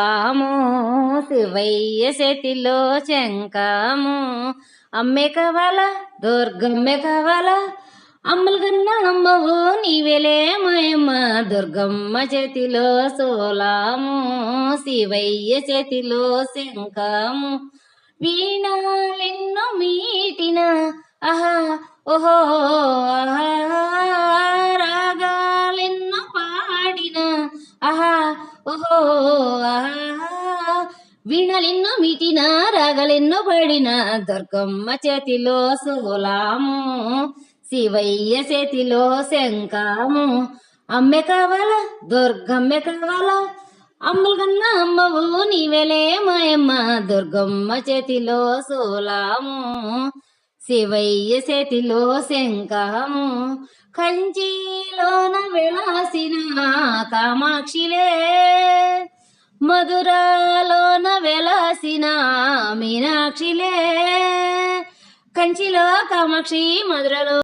ఆము శివయ్య శతిలో శంకాము అమ్మే కావాలా దుర్గమ్మే కావాలా అమ్మలు కన్నా అమ్మవు నీవెలే మాయమ్మ. దుర్గమ్మ చేతిలో సోలాము శివయ్య చేతిలో శంకాము వీణాలెన్నో మీటిన ఆహా ఓహో ఆహా రాగాలెన్నో పాడిన ఆహా ఓహో ఆహా. వీణలెన్నో మీటిన రాగలెన్నో పాడిన దుర్గమ్మ చేతిలో సోలాము శివయ్య చేతిలో శంకాము అమ్మే కావాలా? దుర్గమ్మే కావాలా? అమ్మల కన్నా అమ్మవు నీవెలే మాయమ్మ దుర్గమ్మ చేతిలో సోలాము శివయ్య చేతిలో శంకాము కంచిలోన విలాసిన కామాక్షిలే మధురాలోన వెలసిన మీనాక్షిలే. కంచిలో కామాక్షి మధురలో